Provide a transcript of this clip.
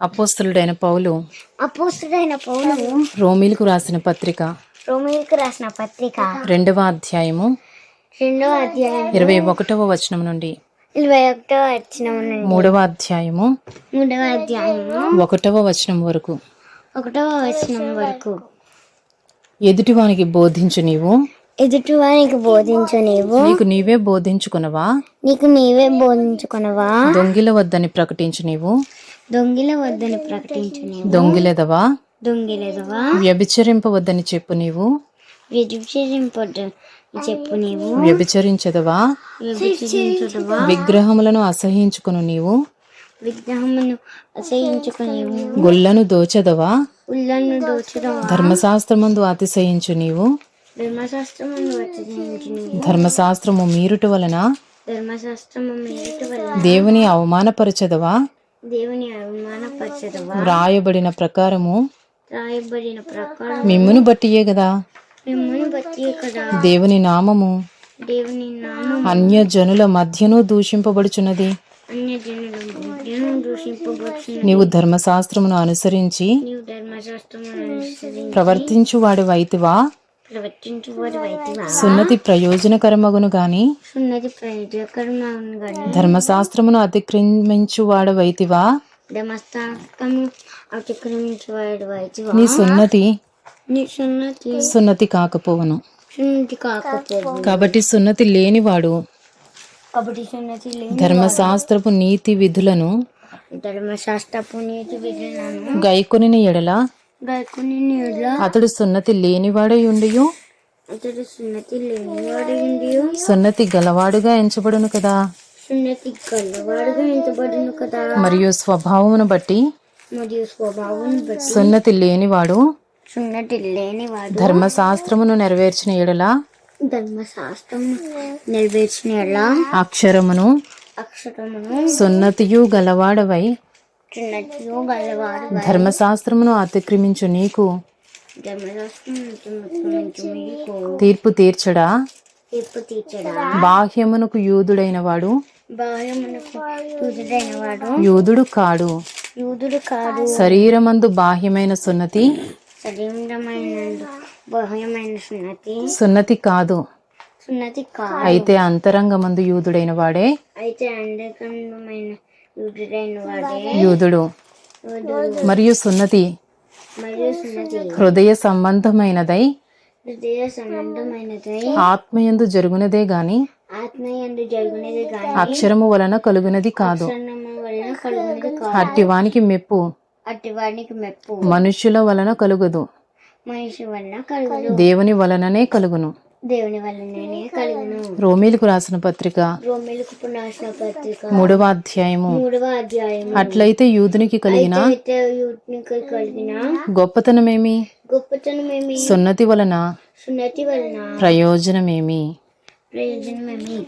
అపోస్తలుడైన పౌలు అపోస్తుడైన పౌలు రోమిలకు రాసిన పత్రిక రోమిలకు రాసిన పత్రిక రెండవ అధ్యాయము రెండవ అధ్యాయం ఇరవై ఒకటవ వచనం నుండి ఇరవై ఒకటో వచ్చిన నుండి మూడవ అధ్యాయము మూడవ అధ్యాయము ఒకటవ వచనం వరకు ఒకటవ వచనం వరకు ఎదుటివానికి బోధించు నీవు. ఎదుటివానికి బోధించు నీవు. నీకు నీవే బోధించుకునవా? నీకు నీవే బోధించుకునవా? దొంగిల వద్దని ప్రకటించు నీవు. దొంగిల వద్దని ప్రకటించు నీవు. దొంగిలెదవా? దొంగిలదవా? వ్యభిచరింపవద్దని చెప్పు నీవు. విడిపింపొద్దు చెప్పు నీవు. వ్యభిచరించదవా? విగ్రహములను అసహించుకును నీవు. విగ్రహమును అసహించుకునేవు గొల్లను దోచదవా? ఉల్లను దోచడం ధర్మశాస్త్రమందు అతిశయించు నీవు. ధర్మశాస్త్రమును ధర్మశాస్త్రము మీరుట వలన ధర్మశాస్త్రము మీట వల్ల దేవుని అవమానపరచదవా? దేవుని అవమానపరచదవా వ్రాయబడిన ప్రకారము రాయబడిన ప్రకారం మిమ్మును బట్టియే కదా. మిమ్మల్ని బట్టి కదా. దేవుని నామము దేవుని నామం అన్య జనుల మధ్యను దూషింపబడుచున్నది. నీవు ధర్మశాస్త్రమును అనుసరించి ప్రవర్తించు వాడి వైతివా సున్నతి ప్రయోజనకరమగును గాని సున్నతి ప్రయోజకరమవును గాని ధర్మశాస్త్రమును అతిక్రమించు వాడ వైతివా? అతిక్రమించు నీ సున్నతి నీ సున్నతి సున్నతి కాకపోవను. సున్నతి కాబట్టి సున్నతి లేనివాడు కాబట్టి సున్నతి లేని ధర్మశాస్త్రపు నీతి విధులను ధర్మశాస్త్రపు నీతి విధానాలను గైకొనిన ఎడల అతడు సున్నతి లేనివాడై ఉండియు. అతడు సున్నతి లేనివాడు ఉండి సున్నతి గలవాడుగా ఎంచబడును కదా. సున్నతి గల్లవాడుగా ఎంతబడును కదా. మరియు స్వభావమును బట్టి. మరియు స్వభావం బట్టి. సున్నతి లేనివాడు. సున్నతి లేనివాడు. ధర్మశాస్త్రమును నెరవేర్చిన ఎడల. ధర్మశాస్త్రం నెరవేర్చిన ఎలా అక్షరమును. అక్షరమును. సున్నతియు గలవాడవై. ధర్మశాస్త్రమును అతిక్రమించు నీకు తీర్పు తీర్చడా? బాహ్యమునకు యూదుడైన వాడు యూదుడు కాడు. యూదుడు కాదు శరీరమందు బాహ్యమైన సున్నతి? సున్నతి కాదు. సున్నతి కాదు. అయితే అంతరంగమందు యూదుడైన వాడే అయితే వాడే యూదుడు యూదుడు మరియు సున్నతి మరియు సున్నతి. హృదయ సంబంధమైనదై హృదయ సంబంధమైనదై. ఆత్మయందు జరుగునదే గాని ఆత్మయందు జరుగునది కానీ అక్షరము వలన కలుగునది కాదు. అట్టివానికి మెప్పు. అట్టివానికి మెప్పు. మనుష్యుల వలన కలుగదు. మనిషి వలన కలుగును దేవుని వలననే కలుగును. దేవుని కలుగును రోమీలకు రాసిన పత్రిక రోమిలకు పునాశన పత్రిక మూడవ అధ్యాయము. మూడవ అధ్యాయం అట్లయితే యూదునికి కలిగిన కలిగిన గొప్పతనమేమి? గొప్పతనమేమి? సున్నతి వలన సున్నతి వలన ప్రయోజనమేమి? ప్రయోజనమేమి?